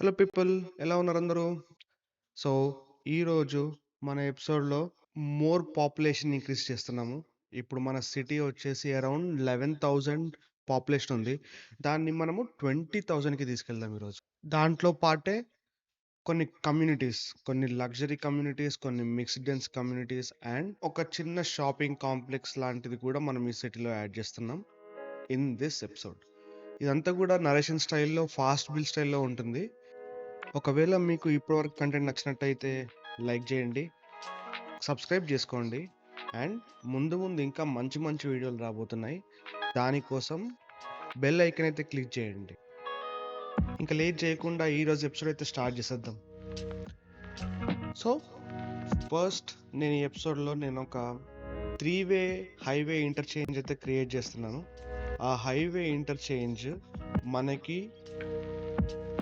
Hello people ఎలా ఉన్నారు అందరూ? సో, ఈరోజు మన ఎపిసోడ్‌లో మోర్ పాపులేషన్ ఇంక్రీజ్ చేస్తున్నాము. ఇప్పుడు మన సిటీ వచ్చేసి అరౌండ్ 11,000 పాపులేషన్ ఉంది. దాన్ని మనము 20,000కి తీసుకెళ్దాం ఈరోజు. దాంట్లో పాటే కొన్ని కమ్యూనిటీస్, కొన్ని లగ్జరీ కమ్యూనిటీస్, కొన్ని మిక్స్డెన్స్ కమ్యూనిటీస్ అండ్ ఒక చిన్న షాపింగ్ కాంప్లెక్స్ లాంటిది కూడా మనం ఈ సిటీలో యాడ్ చేస్తున్నాం. In this episode. ఇదంతా కూడా నరేషన్ స్టైల్‌లో, ఫాస్ట్ బిల్ స్టైల్‌లో ఉంటుంది. ఒకవేళ మీకు ఇప్పటివరకు కంటెంట్ నచ్చినట్టయితే లైక్ చేయండి. సబ్స్క్రైబ్ చేసుకోండి. అండ్ ముందు ముందు ఇంకా మంచి మంచి వీడియోలు రాబోతున్నాయి. దానికోసం బెల్ ఐకన్ అయితే క్లిక్ చేయండి. ఇంకా లేట్ చేయకుండా ఈరోజు ఎపిసోడ్ అయితే స్టార్ట్ చేసేద్దాం. సో, ఫస్ట్ నేను ఈ ఎపిసోడ్‌లో నేను ఒక త్రీ వే హైవే ఇంటర్‌చేంజ్ అయితే క్రియేట్ చేస్తున్నాను. ఆ హైవే ఇంటర్‌చేంజ్ మనకి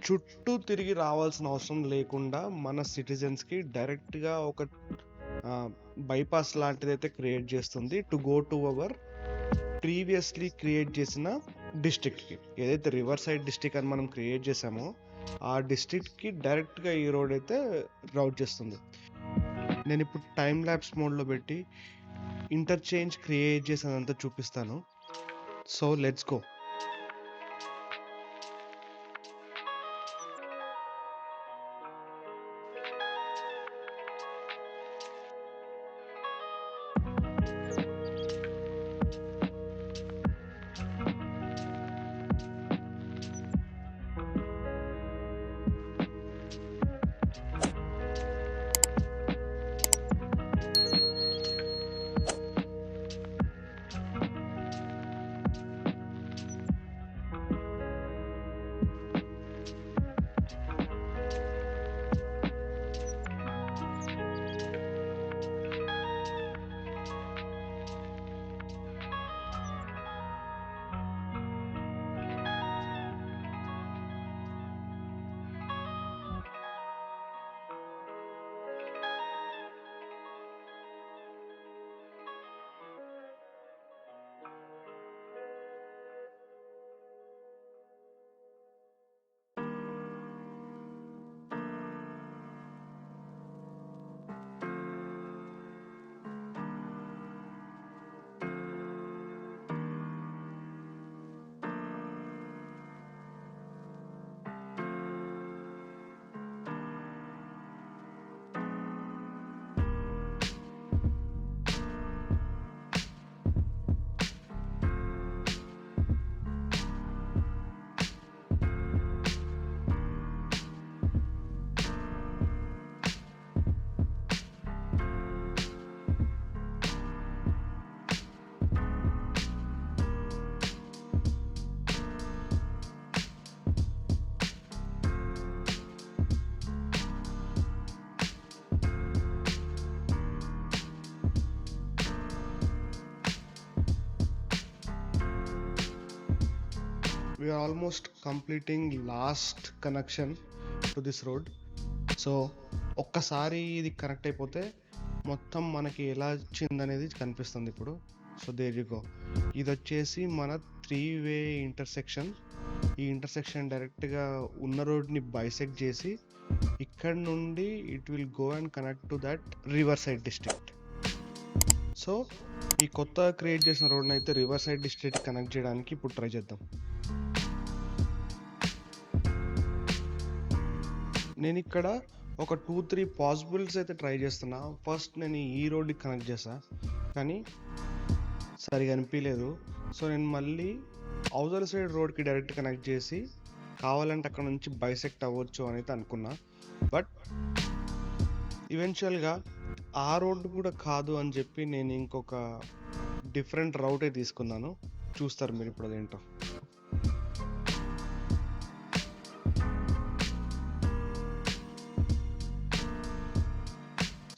చుట్టూ తిరిగి రావాల్సిన అవసరం లేకుండా మన సిటిజన్స్‌కి డైరెక్ట్‌గా ఒక బైపాస్ బైపాస్ లాంటిదైతే క్రియేట్ చేస్తుంది. To go to our previously create చేసిన డిస్ట్రిక్ట్‌కి. ఏదైతే రివర్ సైడ్ డిస్ట్రిక్ట్ అని మనం క్రియేట్ చేసామో, ఆ డిస్ట్రిక్ట్‌కి డైరెక్ట్‌గా ఈ రోడ్ అయితే రౌట్ చేస్తుంది. నేను ఇప్పుడు టైం ల్యాబ్స్ మోడ్‌లో పెట్టి ఇంటర్‌చేంజ్ క్రియేట్ చేసినంత చూపిస్తాను. So, let's go. We are almost completing last connection to this road. So, ఒక్కసారి ఇది కనెక్ట్ అయిపోతే మొత్తం మనకి ఎలా వచ్చిందనేది కనిపిస్తుంది ఇప్పుడు. సో, దేర్ ఇది వచ్చేసి మన త్రీ వే ఇంటర్సెక్షన్. ఈ ఇంటర్సెక్షన్ డైరెక్ట్‌గా ఉన్న రోడ్‌ని బైసెక్ట్ చేసి ఇక్కడ నుండి it will go and connect to that river side district. So, ఈ కొత్త క్రియేట్ చేసిన రోడ్‌నైతే రివర్ సైడ్ డిస్ట్రిక్ట్ కనెక్ట్ చేయడానికి ఇప్పుడు ట్రై చేద్దాం. నేను ఇక్కడ ఒక 2, 3 పాసిబుల్స్ అయితే ట్రై చేస్తున్నా. ఫస్ట్ నేను ఈ రోడ్‌కి కనెక్ట్ చేసా కానీ సరిగా అనిపించలేదు సో, నేను మళ్ళీ అవతల సైడ్ రోడ్‌కి డైరెక్ట్ కనెక్ట్ చేసి కావాలంటే అక్కడ నుంచి బైసెక్ట్ అవ్వచ్చు అనైతే అనుకున్నా. బట్ ఈవెన్చువల్‌గా ఆ రోడ్డు కూడా కాదు అని చెప్పి నేను ఇంకొక డిఫరెంట్ రౌటే తీసుకున్నాను. చూస్తారు మీరు ఇప్పుడు అదేంటో.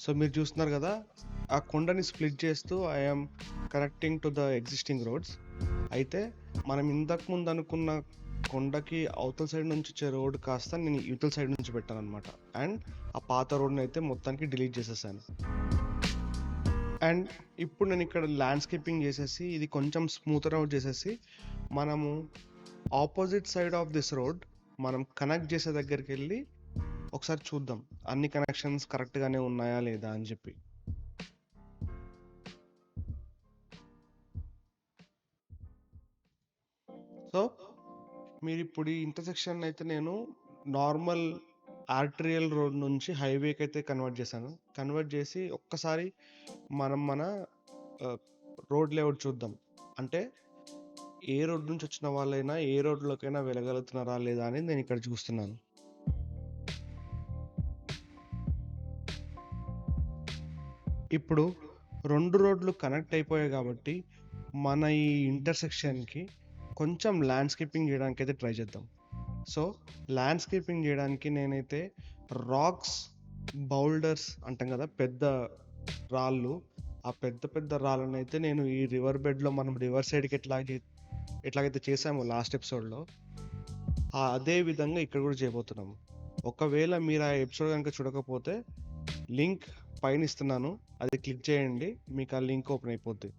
సో, మీరు చూస్తున్నారు కదా! ఆ కొండని స్ప్లిట్ చేస్తూ I connecting to the existing roads. అయితే మనం ఇంతకు ముందు అనుకున్న కొండకి అవతల సైడ్ నుంచి వచ్చే రోడ్ కాస్త నేను ఇవతల సైడ్ నుంచి పెట్టాను అనమాట అండ్ ఆ పాత రోడ్ని అయితే మొత్తానికి డిలీట్ చేసేసాను. అండ్ ఇప్పుడు నేను ఇక్కడ ల్యాండ్‌స్కేపింగ్ చేసేసి ఇది కొంచెం స్మూతర్ అవుట్ చేసేసి మనము opposite side of this road మనం కనెక్ట్ చేసే దగ్గరికి వెళ్ళి ఒకసారి చూద్దాం. అన్ని కనెక్షన్స్ కరెక్ట్‌గానే ఉన్నాయా లేదా అని చెప్పి సో, మీరిప్పుడు ఈ ఇంటర్సెక్షన్ అయితే నేను నార్మల్ ఆర్టరియల్ రోడ్ నుంచి హైవేకైతే కన్వర్ట్ చేశాను. కన్వర్ట్ చేసి ఒక్కసారి మనం మన రోడ్ లేఅవుట్ చూద్దాం. అంటే ఏ రోడ్ నుంచి వచ్చిన వాళ్ళైనా ఏ రోడ్‌లోకైనా వెళ్ళగలుగుతున్నారా లేదా అని నేను ఇక్కడ చూస్తున్నాను. ఇప్పుడు రెండు రోడ్లు కనెక్ట్ అయిపోయాయి కాబట్టి మన ఈ ఇంటర్సెక్షన్‌కి కొంచెం ల్యాండ్‌స్కేపింగ్ జేయడానికైతే ట్రై చేద్దాం. సో, ల్యాండ్‌స్కేపింగ్ చేయడానికి నేనైతే రాక్స్, బౌల్డర్స్ అంటాం కదా పెద్ద రాళ్ళు. ఆ పెద్ద పెద్ద రాళ్ళనైతే నేను ఈ రివర్ బెడ్‌లో మనం రివర్ సైడ్‌కి ఎట్లా ఎట్లాగైతే చేసామో లాస్ట్ ఎపిసోడ్‌లో అదే విధంగా ఇక్కడ కూడా చేయబోతున్నాము. ఒకవేళ మీరు ఆ ఎపిసోడ్ కనుక చూడకపోతే లింక్ పైన ఇస్తున్నాను. అది క్లిక్ చేయండి. మీకు ఆ లింక్ ఓపెన్ అయిపోద్ది.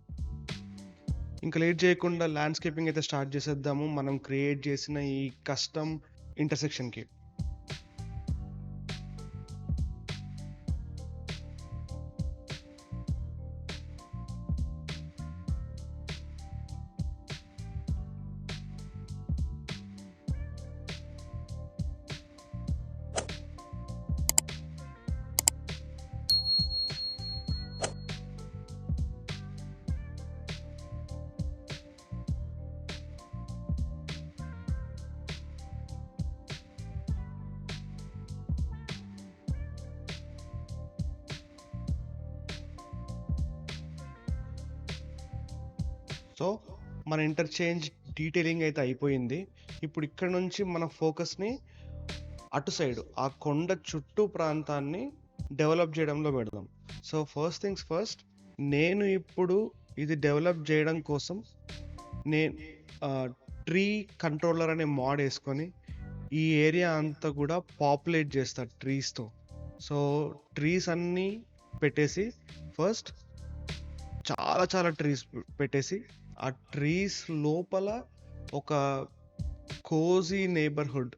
ఇంకా లేట్ చేయకుండా ల్యాండ్‌స్కేపింగ్ అయితే స్టార్ట్ చేసేద్దాము. మనం క్రియేట్ చేసిన ఈ కస్టమ్ ఇంటర్సెక్షన్‌కి. మన ఇంటర్చేంజ్ డీటెయిలింగ్ అయితే అయిపోయింది. ఇప్పుడు ఇక్కడ నుంచి మన ఫోకస్‌ని అటు సైడ్ ఆ కొండ చుట్టూ ప్రాంతాన్ని డెవలప్ చేయడంలో పెడదాం. సో, ఫస్ట్ థింగ్స్ ఫస్ట్ నేను ఇప్పుడు ఇది డెవలప్ చేయడం కోసం నేను ట్రీ కంట్రోలర్ అనే మోడ్ వేసుకొని ఈ ఏరియా అంతా కూడా పాపులేట్ చేస్తా ట్రీస్‌తో. సో, ట్రీస్ అన్నీ పెట్టేసి ఫస్ట్ చాలా చాలా ట్రీస్ పెట్టేసి ఆ ట్రీస్ లోపల ఒక కోజీ నేబర్హుడ్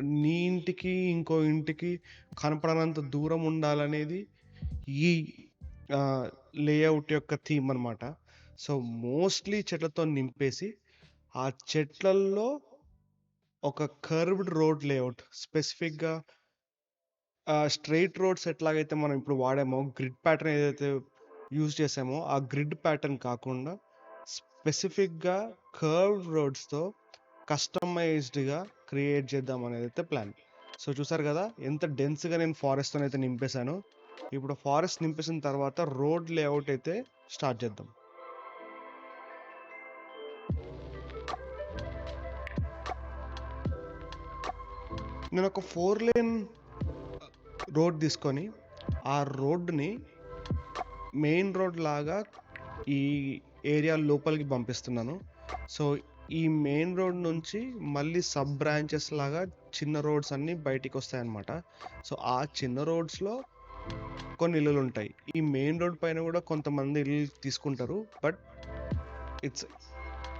నీ ఇంటికి, ఇంకో ఇంటికి కనపడనంత దూరం ఉండాలనేది ఈ లేఅవుట్ యొక్క థీమ్ అనమాట. సో, మోస్ట్‌లీ చెట్లతో నింపేసి, ఆ చెట్లల్లో ఒక కర్వ్డ్ రోడ్ లేఅవుట్ స్పెసిఫిక్‌గా స్ట్రైట్ స్ట్రెయిట్ రోడ్స్ ఎట్లాగైతే మనం ఇప్పుడు వాడామో గ్రిడ్ ప్యాటర్న్ ఏదైతే యూజ్ చేసామో, ఆ గ్రిడ్ ప్యాటర్న్ కాకుండా స్పెసిఫిక్‌గా కర్వ్డ్ రోడ్స్‌తో కస్టమైజ్డ్‌గా క్రియేట్ చేద్దాం అనేది అయితే ప్లాన్. సో, చూసారు కదా ఎంత డెన్స్‌గా నేను ఫారెస్ట్‌తోనైతే నింపేసానో. ఇప్పుడు ఫారెస్ట్ నింపేసిన తర్వాత రోడ్ లేఅవుట్ అయితే స్టార్ట్ చేద్దాం. నేను ఒక ఫోర్ లేన్ రోడ్ తీసుకొని, ఆ రోడ్‌ని మెయిన్ రోడ్ లాగా ఈ ఏరియా లోపలికి పంపిస్తున్నాను. సో, ఈ మెయిన్ రోడ్ నుంచి మళ్ళీ సబ్ బ్రాంచెస్ లాగా చిన్న రోడ్స్ అన్నీ బయటికి వస్తాయన్నమాట సో, ఆ చిన్న రోడ్స్‌లో కొన్ని ఇల్లులుంటాయి. ఈ మెయిన్ రోడ్ పైన కూడా కొంతమంది ఇల్లు తీసుకుంటారు. బట్ ఇట్స్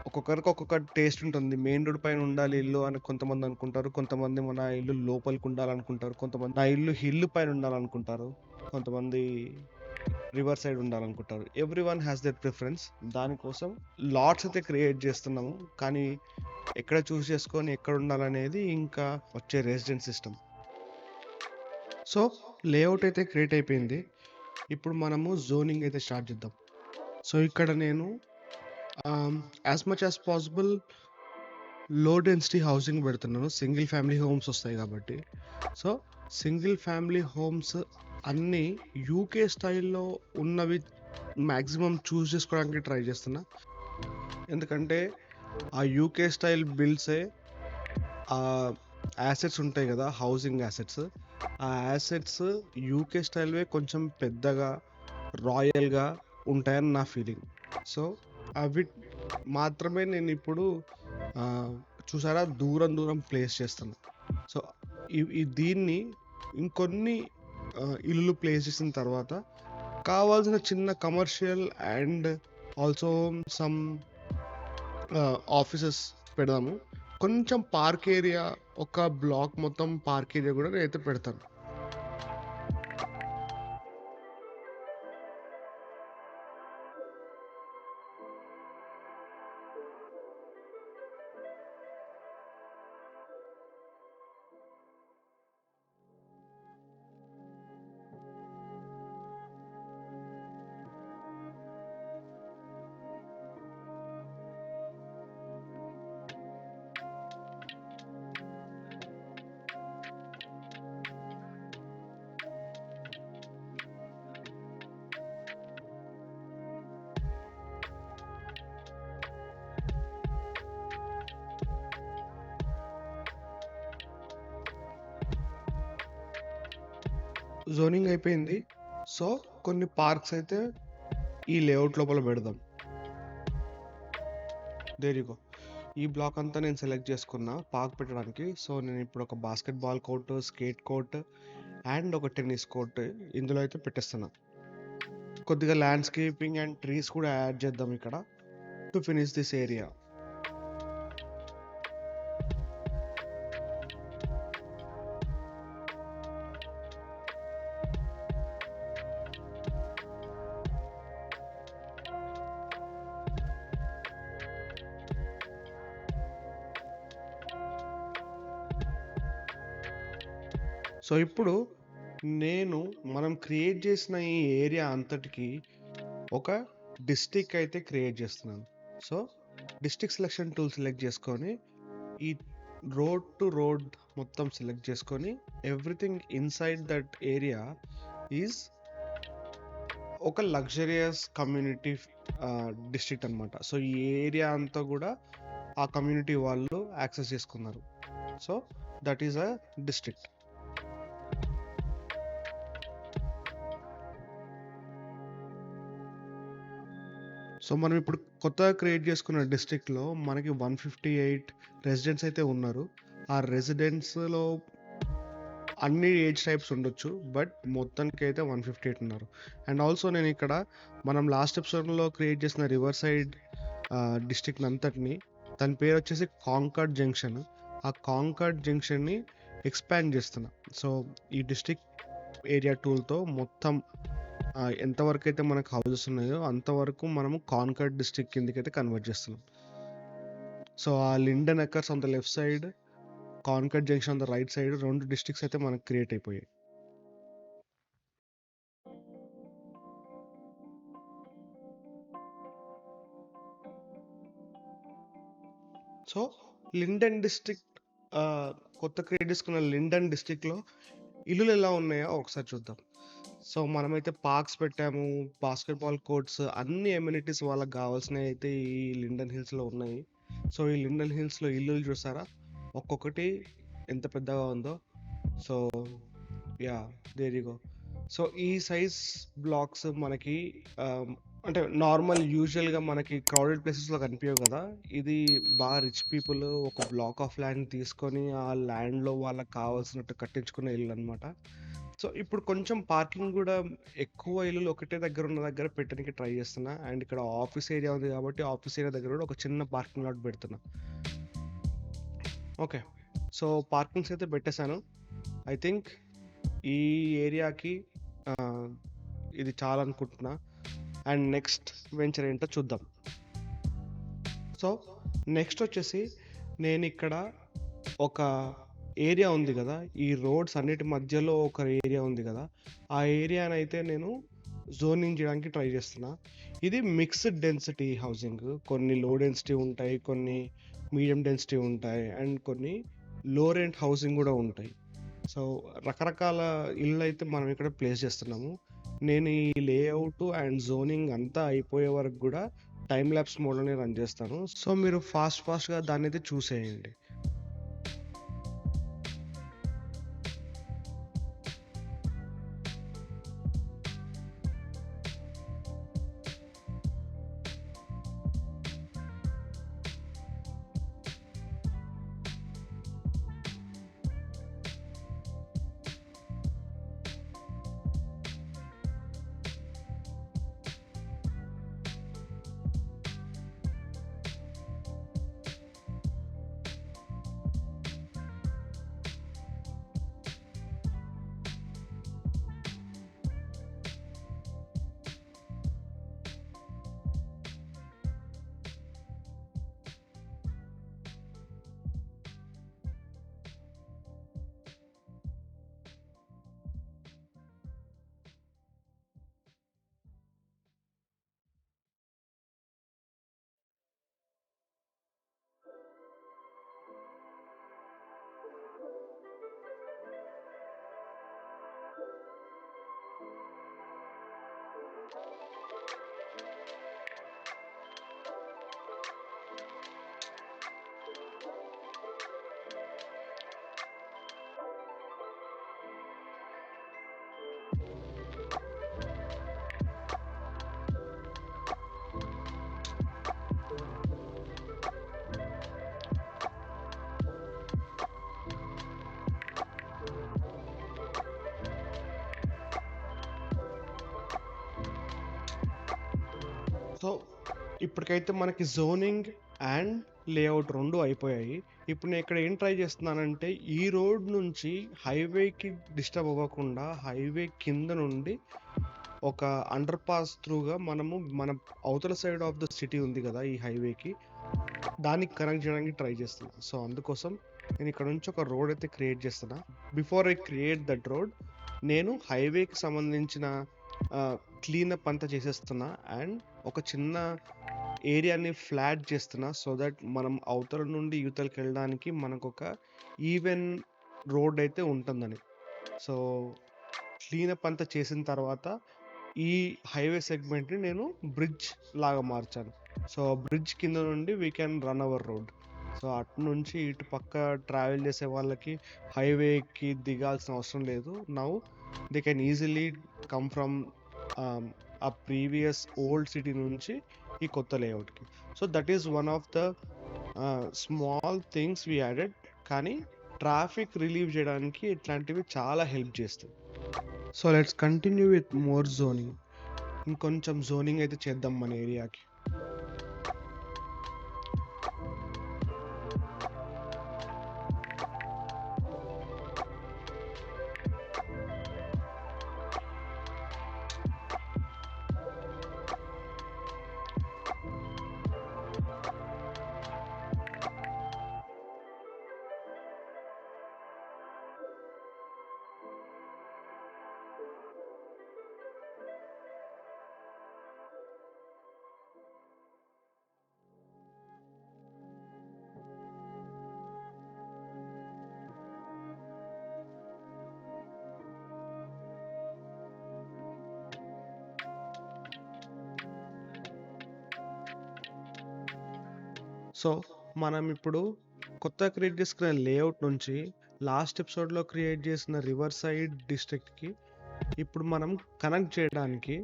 ఒక్కొక్కరికి ఒక్కొక్క టేస్ట్ ఉంటుంది. మెయిన్ రోడ్ పైన ఉండాలి ఇల్లు అని కొంతమంది అనుకుంటారు. కొంతమంది మన ఇల్లు లోపలికి ఉండాలనుకుంటారు. కొంతమంది నా ఇల్లు హిల్ పైన ఉండాలనుకుంటారు. కొంతమంది river side ఉండాలనుకుంటారు. Everyone has that preference. దానికోసం లాట్స్ అయితే క్రియేట్ చేస్తున్నాము. కానీ ఎక్కడ చూస్ చేసుకొని ఎక్కడ ఉండాలనేది ఇంకా వచ్చే రెసిడెంట్ సిస్టమ్. సో, లేఅవుట్ అయితే క్రియేట్ అయిపోయింది. ఇప్పుడు మనము జోనింగ్ అయితే స్టార్ట్ చేద్దాం. సో, ఇక్కడ నేను యాజ్ యాస్ మచ్ యాస్ పాసిబుల్లో డెన్సిటీ హౌసింగ్ పెడుతున్నాను. సింగిల్ ఫ్యామిలీ హోమ్స్ వస్తాయి కాబట్టి. సో, సింగిల్ ఫ్యామిలీ హోమ్స్ అన్నీ యూకే స్టైల్‌లో ఉన్నవి మ్యాక్సిమం చూస్ చేసుకోవడానికి ట్రై చేస్తున్నా. ఎందుకంటే ఆ యూకే స్టైల్ బిల్డ్సే ఆ యాసెట్స్ ఉంటాయి కదా హౌసింగ్ యాసెట్స్. ఆ యాసెట్స్ యూకే స్టైల్‌వే కొంచెం పెద్దగా, రాయల్‌గా ఉంటాయని నా ఫీలింగ్. సో, అవి మాత్రమే నేను ఇప్పుడు చూసారా దూరం దూరం ప్లేస్ చేస్తున్నా. సో, ఈ దీన్ని ఇంకొన్ని ఇల్లులు ప్లేస్ చేసిన తర్వాత కావాల్సిన చిన్న commercial and also some offices పెడదాము. కొంచెం పార్క్ ఏరియా ఒక బ్లాక్ మొత్తం పార్క్ ఏరియా కూడా నేనైతే పెడతాను. జోనింగ్ అయిపోయింది. సో, కొన్ని పార్క్స్ అయితే ఈ లేఅవుట్ లోపల పెడదాం. There go. ఈ బ్లాక్ అంతా నేను సెలెక్ట్ చేసుకున్నా పార్క్ పెట్టడానికి. సో, నేను ఇప్పుడు ఒక basketball court, skate court and ఒక టెన్నిస్ కోర్ట్ ఇందులో అయితే పెట్టేస్తున్నా. కొద్దిగా ల్యాండ్‌స్కేపింగ్ అండ్ ట్రీస్ కూడా యాడ్ చేద్దాం ఇక్కడ. To finish this area. So, ఇప్పుడు నేను మనం క్రియేట్ చేసిన ఈ ఏరియా అంతటికి ఒక డిస్టిక్ అయితే క్రియేట్ చేస్తున్నాను. So, district selection tool select చేసుకొని, ఈ రోడ్ టు రోడ్ మొత్తం సెలెక్ట్ చేసుకొని, everything inside that area is ఒక లగ్జరియస్ కమ్యూనిటీ డిస్ట్రిక్ట్ అన్నమాట. సో, ఈ ఏరియా అంతా కూడా ఆ కమ్యూనిటీ వాళ్ళు యాక్సెస్ చేసుకున్నారు. So, that is a district. So, మనం ఇప్పుడు కొత్తగా క్రియేట్ చేసుకున్న డిస్ట్రిక్ట్‌లో మనకి 158 రెసిడెంట్స్ అయితే ఉన్నారు. ఆ రెసిడెంట్స్‌లో అన్ని ఏజ్ టైప్స్ ఉండొచ్చు. బట్ మొత్తానికి అయితే వన్ ఫిఫ్టీ ఎయిట్ ఉన్నారు. అండ్ ఆల్సో నేను ఇక్కడ మనం లాస్ట్ ఎపిసోడ్‌లో క్రియేట్ చేసిన రివర్ సైడ్ డిస్ట్రిక్ట్ అంతటిని దాని పేరు వచ్చేసి కాంకర్డ్ జంక్షన్. ఆ కాంకర్డ్ జంక్షన్‌ని ఎక్స్‌పాండ్ చేస్తున్నా. సో, ఈ డిస్ట్రిక్ట్ ఏరియా టూల్‌తో మొత్తం ఎంతవరకు అయితే మనకు హౌజెస్ ఉన్నాయో అంతవరకు మనము కాన్కర్డ్ డిస్ట్రిక్ట్ కిందకైతే కన్వర్ట్ చేస్తున్నాం. సో, ఆ Linden acres on the left side, Concord junction on the right side రెండు డిస్ట్రిక్ట్స్ అయితే మనకు క్రియేట్ అయిపోయాయి. సో, లిండన్ డిస్ట్రిక్ట్ కొత్త క్రియేట్ చేసుకున్న లిండన్ డిస్ట్రిక్ట్‌లో ఇల్లులు ఎలా ఉన్నాయో ఒకసారి చూద్దాం. సో, మనమైతే పార్క్స్ పెట్టాము. బాస్కెట్ బాల్ కోర్ట్స్ అన్ని ఎమ్యూనిటీస్ వాళ్ళకి కావాల్సినవి అయితే ఈ లిండన్ హిల్స్‌లో ఉన్నాయి. సో, ఈ లిండన్ హిల్స్‌లో ఇల్లులు చూసారా? ఒక్కొక్కటి ఎంత పెద్దగా ఉందో. So, yeah there we go go. So, ఈ సైజ్ బ్లాక్స్ మనకి అంటే నార్మల్ యూజువల్‌గా మనకి క్రౌడెడ్ ప్లేసెస్‌లో కనిపియవు కదా! ఇది బాగా రిచ్ పీపుల్ ఒక బ్లాక్ ఆఫ్ ల్యాండ్ తీసుకొని ఆ ల్యాండ్‌లో వాళ్ళకి కావాల్సినట్టు కట్టించుకునే ఇల్లు అనమాట సో, ఇప్పుడు కొంచెం పార్కింగ్ కూడా ఎక్కువ ఇల్లులు ఒకటే దగ్గర ఉన్న దగ్గర పెట్టడానికి ట్రై చేస్తున్నా. అండ్ ఇక్కడ ఆఫీస్ ఏరియా ఉంది కాబట్టి ఆఫీస్ ఏరియా దగ్గర కూడా ఒక చిన్న పార్కింగ్ లాట్ పెడుతున్నా. ఓకే. సో, పార్కింగ్స్ అయితే పెట్టేశాను ఐ థింక్ ఈ ఏరియాకి ఇది ఇది చాలనుకుంటున్నా. అండ్ నెక్స్ట్ వెంచర్ ఏంటో చూద్దాం. సో, నెక్స్ట్ వచ్చేసి నేను ఇక్కడ ఒక ఏరియా ఉంది కదా! ఈ రోడ్స్ అన్నిటి మధ్యలో ఒక ఏరియా ఉంది కదా! ఆ ఏరియానైతే నేను జోనింగ్ చేయడానికి ట్రై చేస్తున్నా. ఇది మిక్స్డ్ డెన్సిటీ హౌసింగ్. కొన్ని లో డెన్సిటీ ఉంటాయి. కొన్ని మీడియం డెన్సిటీ ఉంటాయి. అండ్ కొన్ని లో రెంట్ హౌసింగ్ కూడా ఉంటాయి. సో, రకరకాల ఇళ్ళైతే మనం ఇక్కడ ప్లేస్ చేస్తున్నాము. నేను ఈ లేఅవుట్ అండ్ జోనింగ్ అంతా అయిపోయే వరకు కూడా టైం ల్యాబ్స్ మోడ్‌లోనే రన్ చేస్తాను. సో, మీరు ఫాస్ట్ ఫాస్ట్‌గా దాన్నైతే చూసేయండి. సో ఇప్పటికైతే మనకి జోనింగ్ అండ్ లేఅవుట్ రెండు అయిపోయాయి. ఇప్పుడు నేను ఇక్కడ ఏం ట్రై చేస్తున్నానంటే ఈ రోడ్ నుంచి హైవేకి డిస్టర్బ్ అవ్వకుండా హైవే కింద నుండి ఒక అండర్ పాస్ త్రూగా మనము మన అవతల సైడ్ ఆఫ్ ద సిటీ ఉంది కదా ఈ హైవేకి దానికి కనెక్ట్ చేయడానికి ట్రై చేస్తున్నా. సో అందుకోసం నేను ఇక్కడ నుంచి ఒక రోడ్ అయితే క్రియేట్ చేస్తున్నా. Before I create that road నేను హైవేకి సంబంధించిన క్లీనప్ అంతా చేసేస్తున్నా. అండ్ ఒక చిన్న ఏరియాని ఫ్లాట్ చేస్తున్నా సో దట్ మనం అవతల నుండి యువతలకు వెళ్ళడానికి మనకు ఒక ఈవెన్ రోడ్ అయితే ఉంటుందని. సో క్లీనప్ అంతా చేసిన తర్వాత ఈ హైవే సెగ్మెంట్ని నేను బ్రిడ్జ్ లాగా మార్చాను. సో బ్రిడ్జ్ కింద నుండి we can run our road. So అటు నుంచి ఇటు పక్క ట్రావెల్ చేసే వాళ్ళకి హైవేకి దిగాల్సిన అవసరం లేదు. Now they can easily come from ఆ ప్రీవియస్ ఓల్డ్ సిటీ నుంచి ఈ కొత్త లేఅవుట్కి so that is one of the small things we added కానీ ట్రాఫిక్ రిలీవ్ చేయడానికి ఇట్లాంటివి చాలా హెల్ప్ చేస్తాయి so let's continue with more zoning ఇంకొంచెం జోనింగ్ అయితే చేద్దాం మన ఏరియాకి సో మనం ఇప్పుడు కొత్త క్రియేట్ చేసుకున్న లేఅవుట్ నుంచి లాస్ట్ ఎపిసోడ్లో క్రియేట్ చేసిన రివర్ సైడ్ డిస్ట్రిక్ట్కి ఇప్పుడు మనం కనెక్ట్ చేయడానికి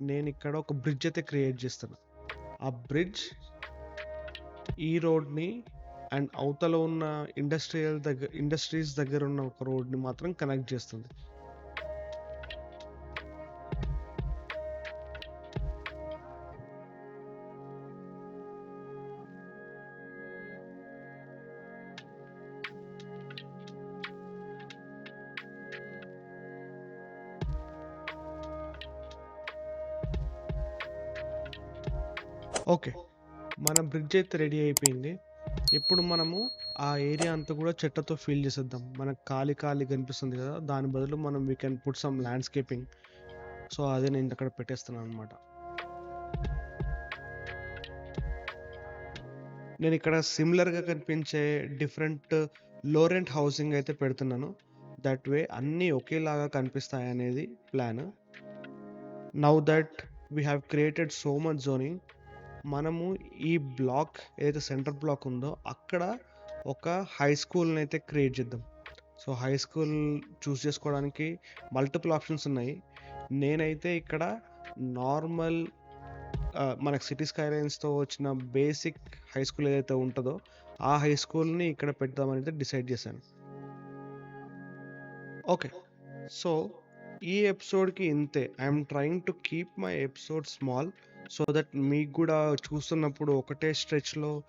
నేను ఇక్కడ ఒక బ్రిడ్జ్ అయితే క్రియేట్ చేస్తాను ఆ బ్రిడ్జ్ ఈ రోడ్ని అండ్ అవతల ఉన్న ఇండస్ట్రియల్ దగ్గర ఇండస్ట్రీస్ దగ్గర ఉన్న ఒక రోడ్ని మాత్రం కనెక్ట్ చేస్తుంది. బ్రిడ్జ్ అయితే రెడీ అయిపోయింది. ఇప్పుడు మనము ఆ ఏరియా అంతా కూడా చెట్టతో ఫీల్ చేసేద్దాం. మనకు ఖాళీ ఖాళీ కనిపిస్తుంది కదా దాని బదులు మనం we can put some landscaping so అదే నేను అక్కడ పెట్టేస్తున్నాను అనమాట నేను ఇక్కడ సిమిలర్గా కనిపించే డిఫరెంట్ లోరెంట్ హౌసింగ్ అయితే పెడుతున్నాను. దట్ వే అన్నీ ఒకేలాగా కనిపిస్తాయి అనేది plan now that we have created so much zoning మనము ఈ బ్లాక్ ఏదైతే సెంటర్ బ్లాక్ ఉందో అక్కడ ఒక హై స్కూల్ని అయితే క్రియేట్ చేద్దాం. సో హై స్కూల్ చూస్ చేసుకోవడానికి మల్టిపుల్ ఆప్షన్స్ ఉన్నాయి. నేనైతే ఇక్కడ నార్మల్ మనకు సిటీ స్కైలైన్స్తో వచ్చిన బేసిక్ హై స్కూల్ ఏదైతే ఉంటుందో ఆ హై స్కూల్ని ఇక్కడ పెడదామని అయితే డిసైడ్ చేశాను. ఓకే. సో ఈ ఎపిసోడ్కి ఇంతే. I'm trying to keep my episode small. So that మీకు కూడా చూస్తున్నప్పుడు ఒకటే స్ట్రెచ్లో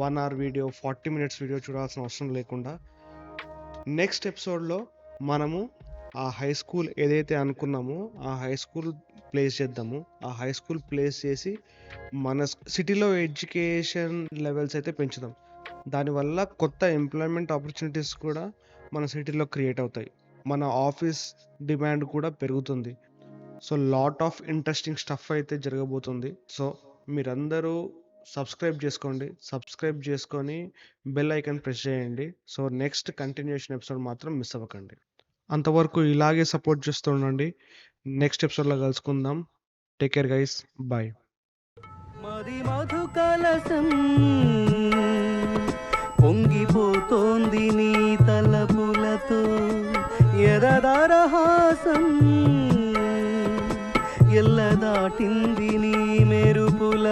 one hour video forty minutes video చూడాల్సిన అవసరం లేకుండా నెక్స్ట్ ఎపిసోడ్లో మనము ఆ హై స్కూల్ ఏదైతే అనుకున్నామో ఆ హై స్కూల్ ప్లేస్ చేద్దాము. ఆ హై స్కూల్ ప్లేస్ చేసి మన సిటీలో ఎడ్యుకేషన్ లెవెల్స్ అయితే పెంచుదాం. దానివల్ల కొత్త ఎంప్లాయ్మెంట్ ఆపర్చునిటీస్ కూడా మన సిటీలో క్రియేట్ అవుతాయి. మన ఆఫీస్ డిమాండ్ కూడా పెరుగుతుంది. So lot of interesting stuff అయితే జరగబోతుంది. సో మీరందరూ సబ్స్క్రైబ్ చేసుకోండి. సబ్స్క్రైబ్ చేసుకొని బెల్ ఐకాన్ ప్రెస్ చేయండి. సో నెక్స్ట్ కంటిన్యూషన్ ఎపిసోడ్ మాత్రం మిస్ అవ్వకండి. అంతవరకు ఇలాగే సపోర్ట్ చేస్తూ ఉండండి. నెక్స్ట్ ఎపిసోడ్లో కలుసుకుందాం. Take care guys. బాయ్. మరి మధు కలసం పొంగిపోతోంది నీ తలపులతో ఎరదారహాసం దాటింది నీ మెరుపుల